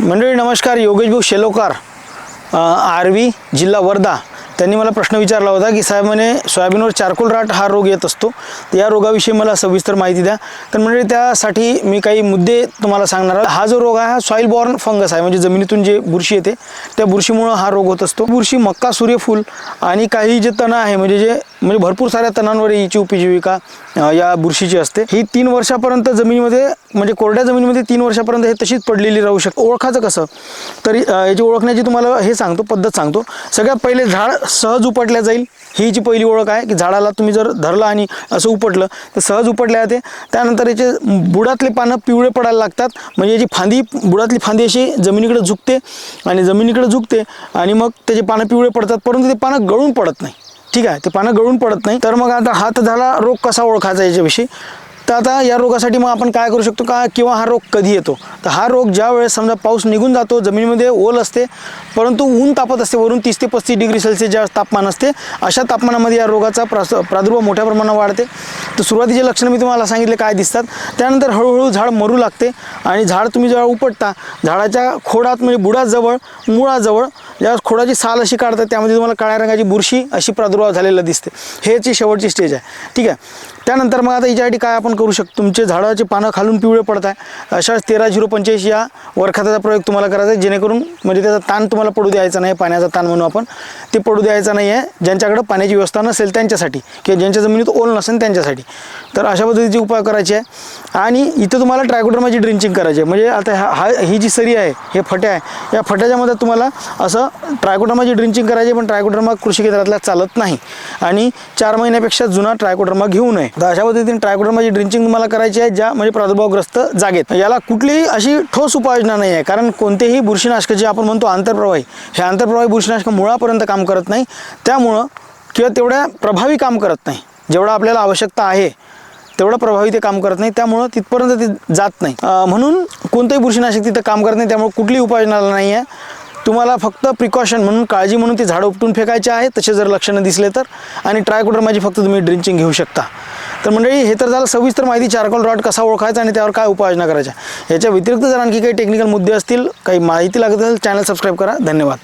मंडळी नमस्कार. योगेश भाऊ शेलोकार आरवी जिल्हा वर्धा. त्यांनी मला प्रश्न विचारला होता की साहेब म्हणे सोयाबीनवर चारकोल राट हा रोग येत असतो. तर या रोगाविषयी मला सविस्तर माहिती द्या. तर म्हणजे त्यासाठी मी काही मुद्दे तुम्हाला सांगणार हा जो रोग आहे हा सॉईल बॉर्न फंगस आहे. म्हणजे जमिनीतून जे बुरशी येते त्या बुरशीमुळं हा रोग होत असतो. बुरशी मक्का सूर्यफूल आणि काही जे तण आहे म्हणजे जे म्हणजे भरपूर साऱ्या तणांवर हिची उपजीविका या बुरशीची असते. ही तीन वर्षापर्यंत जमिनीमध्ये म्हणजे कोरड्या जमिनीमध्ये तीन वर्षापर्यंत हे तशीच पडलेली राहू शकते. ओळखाचं कसं? तरी याची ओळखण्याची तुम्हाला हे सांगतो पद्धत सांगतो. सगळ्यात पहिले झाड सहज उपटल्या जाईल. ही जी पहिली ओळख आहे की झाडाला तुम्ही जर धरलं आणि असं उपटलं तर सहज उपटल्या जाते. त्यानंतर याचे बुडातले पानं पिवळे पडायला लागतात. म्हणजे याची फांदी बुडातली फांदी अशी जमिनीकडे झुकते आणि जमिनीकडे झुकते आणि मग त्याचे पानं पिवळे पडतात. परंतु ते पानं गळून पडत नाही. ठीक आहे? ते पानं गळून पडत नाही. तर मग आता हात झाला रोग कसा ओळखायचा याच्याविषयी? तर आता या रोगासाठी मग आपण काय करू शकतो? का किंवा हा रोग कधी येतो? तर हा रोग ज्या वेळेस समजा पाऊस निघून जातो जमिनीमध्ये ओल असते परंतु ऊन तापत असते वरून तीस ते पस्तीस डिग्री सेल्सिअस ज्या तापमान असते अशा तापमानामध्ये या रोगाचा प्रास प्रादुर्भाव मोठ्या प्रमाणात वाढते. तर सुरुवातीचे लक्षणं मी तुम्हाला सांगितले काय दिसतात? त्यानंतर हळूहळू झाड मरू लागते आणि झाड तुम्ही जेव्हा उपटता झाडाच्या खोडात म्हणजे बुडाजवळ मुळाजवळ ज्यावेळेस खोडाची साल अशी काढतात त्यामध्ये तुम्हाला काळ्या रंगाची बुरशी अशी प्रादुर्भाव झालेला दिसते. हे शेवटची स्टेज आहे. ठीक आहे? त्यानंतर मग आता याच्यासाठी काय आपण करू शकतो? तुमचे झाडाचे पानं खालून पिवळे पडत आहे अशा तेरा झिरो पंच्याऐंशी या वरखाताचा प्रयोग तुम्हाला करायचा आहे. जेणेकरून म्हणजे त्याचा ताण तुम्हाला पडू द्यायचा नाही पाण्याचा ताण म्हणून आपण. ते पडू द्यायचा नाही आहे ज्यांच्याकडे पाण्याची व्यवस्था नसेल त्यांच्यासाठी किंवा ज्यांच्या जमिनीत ओल नसेल त्यांच्यासाठी. तर अशा पद्धतीचे उपाय करायचे आहे. आणि इथं तुम्हाला ट्रायकोडर्माची ड्रिंचिंग करायची आहे. म्हणजे आता हा हा ही जी सरी आहे हे फट्या आहे. या फट्याच्या मध्ये तुम्हाला असं ट्रायकोडर्माची ड्रिंचिंग करायची पण ट्रायकोड्रमा कृषी केंद्रातला चालत नाही. आणि चार महिन्यापेक्षा जुना ट्रायकोड्रमा घेऊ नये. तर अशा पद्धतीने ट्रायकोड्रमाची ड्रिंचिंग तुम्हाला करायची आहे ज्या म्हणजे प्रादुर्भावग्रस्त जागेत. याला कुठलीही अशी ठोस उपाययोजना नाही आहे कारण कोणतेही बुरशीनाशक जे आपण म्हणतो आंतरप्रवाही हे आंतरप्रवाही बुरशीनाशक मुळापर्यंत काम करत नाही. त्यामुळं किंवा तेवढ्या प्रभावी काम करत नाही. जेवढं आपल्याला आवश्यकता आहे तेवढं प्रभावी ते काम करत नाही. त्यामुळं तिथपर्यंत ते जात नाही. म्हणून कोणतंही बुरशीनाशक तिथं काम करत नाही त्यामुळे कुठलीही उपाययोजना नाही आहे. तुम्हाला फक्त प्रिकॉशन म्हणून काळजी म्हणून ते झाडं उपटून फेकायचे आहे तसे जर लक्षणं दिसले तर. आणि ट्रायकोडर माझी फक्त तुम्ही ड्रिंचिंग घेऊ शकता. तर मंडळी हे तर झालं सविस्तर माहिती चारकोल रॉड कसा ओळखायचा आणि त्यावर काय उपाययोजना करायच्या. याच्या व्यतिरिक्त जर आणखी काही टेक्निकल मुद्दे असतील काही माहिती लागत असेल चॅनल सबस्क्राईब करा. धन्यवाद.